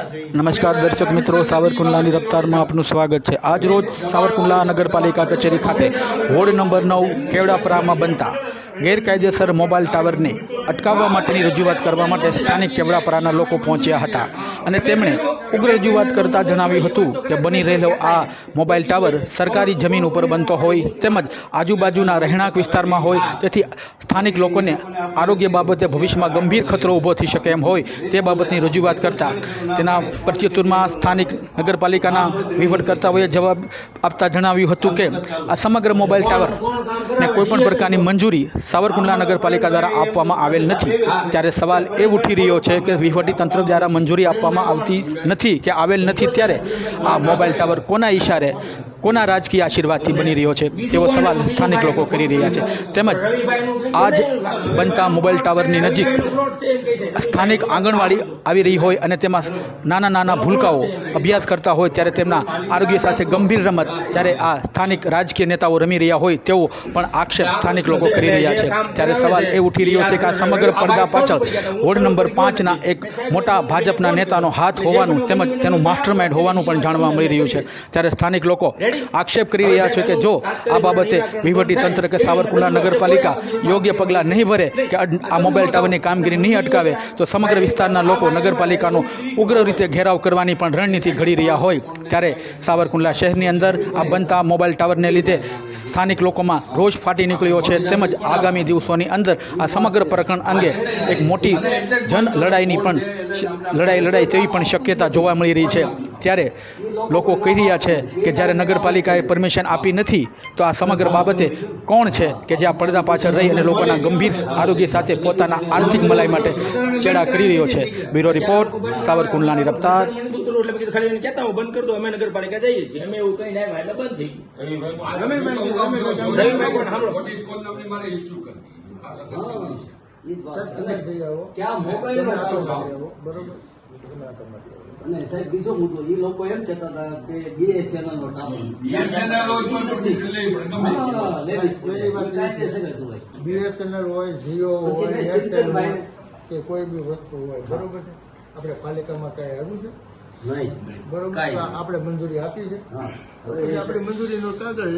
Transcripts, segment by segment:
નમસ્કાર દર્શક મિત્રો, સાવરકુંડલાની રફતારમાં આપનું સ્વાગત છે. આજ રોજ સાવરકુંડલા નગરપાલિકા કચેરી ખાતે વોર્ડ નંબર નવ કેવડાપરામાં બનતા ગેરકાયદેસર મોબાઈલ ટાવરને અટકાવવા માટેની રજૂઆત કરવા માટે સ્થાનિક કેવડાપરાના લોકો પહોંચ્યા હતા. અને તેમણે ઉગ્ર રજૂઆત કરતા જણાવ્યું હતું કે બની રહેલો આ મોબાઈલ ટાવર સરકારી જમીન ઉપર બનતો હોય તેમજ આજુબાજુના રહેણાંક વિસ્તારમાં હોય, તેથી સ્થાનિક લોકોને આરોગ્ય બાબતે ભવિષ્યમાં ગંભીર ખતરો ઊભો થઈ શકે એમ હોય તે બાબતની રજૂઆત કરતા. તેના પ્રત્યુત્તરમાં સ્થાનિક નગરપાલિકાના વહીવટકર્તાઓએ જવાબ આપતા જણાવ્યું હતું કે, આ સમગ્ર મોબાઈલ ટાવર ને કોઈપણ પ્રકારની મંજૂરી સાવરકુંડલા નગરપાલિકા દ્વારા આપવામાં આવેલ નથી. ત્યારે સવાલ એ ઉઠી રહ્યો છે કે વહીવટી તંત્ર દ્વારા મંજૂરી આપવામાં આવતી નથી કે આવેલ નથી ત્યારે આ મોબાઈલ ટાવર કોના ઈશારે કોના રાજકીય આશીર્વાદથી બની રહ્યો છે? તેવો સવાલ સ્થાનિક લોકો કરી રહ્યા છે. તેમજ આજ બનતા મોબાઈલ ટાવરની નજીક સ્થાનિક આંગણવાડી આવી રહી હોય અને તેમાં નાના નાના ભૂલકાઓ અભ્યાસ કરતા હોય ત્યારે તેમના આરોગ્ય સાથે ગંભીર રમત જ્યારે આ સ્થાનિક રાજકીય નેતાઓ રમી રહ્યા હોય તેવો પણ આક્ષેપ સ્થાનિક લોકો કરી રહ્યા છે. ત્યારે સવાલ એ ઉઠી રહ્યો છે કે આ સમગ્ર પડદા પાછળ વોર્ડ નંબર પાંચના એક મોટા ભાજપના નેતાનો હાથ હોવાનું તેમજ તેનું માસ્ટરમાઇન્ડ હોવાનું પણ જાણવા મળી રહ્યું છે. ત્યારે સ્થાનિક લોકો આક્ષેપ કરી રહ્યા છે કે જો આ બાબતે વહીવટી તંત્ર કે સાવરકુંડલા નગરપાલિકા યોગ્ય પગલાં નહીં ભરે કે આ મોબાઈલ ટાવરની કામગીરી નહીં અટકાવે, તો સમગ્ર વિસ્તારના લોકો નગરપાલિકાનો ઉગ્ર રીતે ઘેરાવ કરવાની પણ રણનીતિ ઘડી રહ્યા હોય, ત્યારે સાવરકુંડલા શહેરની અંદર આ બનતા મોબાઈલ ટાવરને લીધે સ્થાનિક લોકોમાં રોષ ફાટી નીકળ્યો છે. તેમજ આગામી દિવસોની અંદર આ સમગ્ર પ્રકરણ અંગે એક મોટી જન લડાઈની પણ લડાઈ લડાઈ તેવી પણ શક્યતા જોવા મળી રહી છે. ત્યારે લોકો કહી રહ્યા છે કે જ્યારે નગરપાલિકાએ પરમિશન આપી નથી તો આ સમગ્ર બાબતે કોણ છે કે જે આ પડદા પાછળ રહી અને લોકોના ગંભીર આરોગ્ય સાથે પોતાના આર્થિક મલાઈ માટે ચેડા કરી રહ્યો છે? બ્યુરો રિપોર્ટ સાવરકુંડલાની રફતાર. બંધ કરી દો અમે નગરપાલિકા જઈએ છીએ અમે એવું કઈ ના એટલે થઈ ગયું ક્યાં મોબાઈલ અને સાહેબ બીજો મુદ્દો એ લોકો એમ કહેતા હતા કે બીએસએનએલ નો ટાવર. બીએસએનએલ હોય જીઓ હોય એરટેલ હોય કે કોઈ બી વસ્તુ હોય બરોબર છે? આપણે પાલિકામાં કઈ આવ્યું છે? બરોબર. કાંઈ આપણે મંજૂરી આપી છે. હા. પછી આપણે કાગળ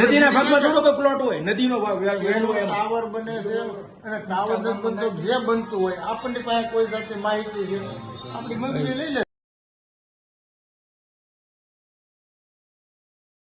નદીના ભાગમાં થોડો કોઈ પ્લોટ હોય નદીનો ભાગ હોય ટાવર બને છે અને ટાવર નથી બનતો જે બનતું હોય આપણને પાસે કોઈ જાતની માહિતી છે. આપણી મંજૂરી લઈ લે